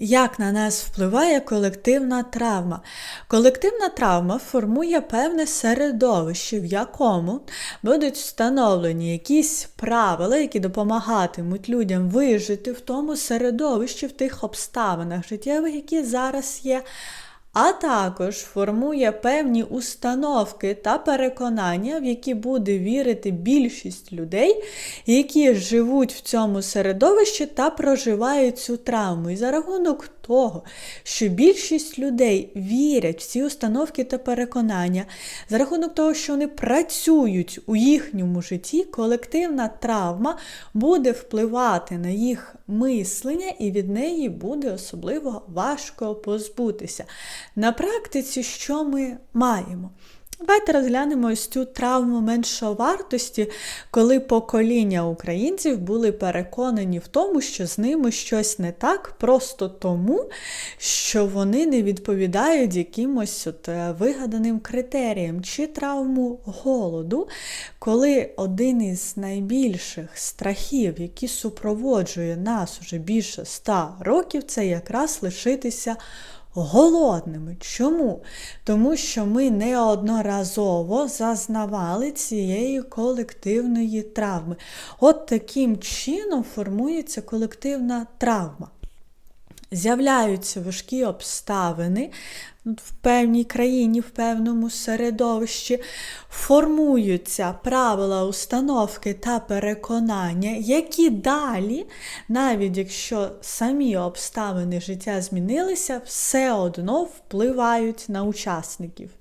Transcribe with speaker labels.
Speaker 1: Як на нас впливає колективна травма? Колективна травма формує певне середовище, в якому будуть встановлені якісь правила, які допомагатимуть людям вижити в тому середовищі, в тих обставинах життєвих, які зараз є. А також формує певні установки та переконання, в які буде вірити більшість людей, які живуть в цьому середовищі та проживають цю травму. І за рахунок того, що більшість людей вірять в ці установки та переконання, за рахунок того, що вони працюють у їхньому житті, колективна травма буде впливати на їх мислення, і від неї буде особливо важко позбутися. На практиці, що ми маємо? Давайте розглянемо ось цю травму меншовартості, коли покоління українців були переконані в тому, що з ними щось не так, просто тому, що вони не відповідають якимось от е, вигаданим критеріям, чи травму голоду, коли один із найбільших страхів, які супроводжує нас уже більше ста років, це якраз лишитися голодними. Чому? Тому що ми неодноразово зазнавали цієї колективної травми. От таким чином формується колективна травма. З'являються важкі обставини в певній країні, в певному середовищі, формуються правила установки та переконання, які далі, навіть якщо самі обставини життя змінилися, все одно впливають на учасників.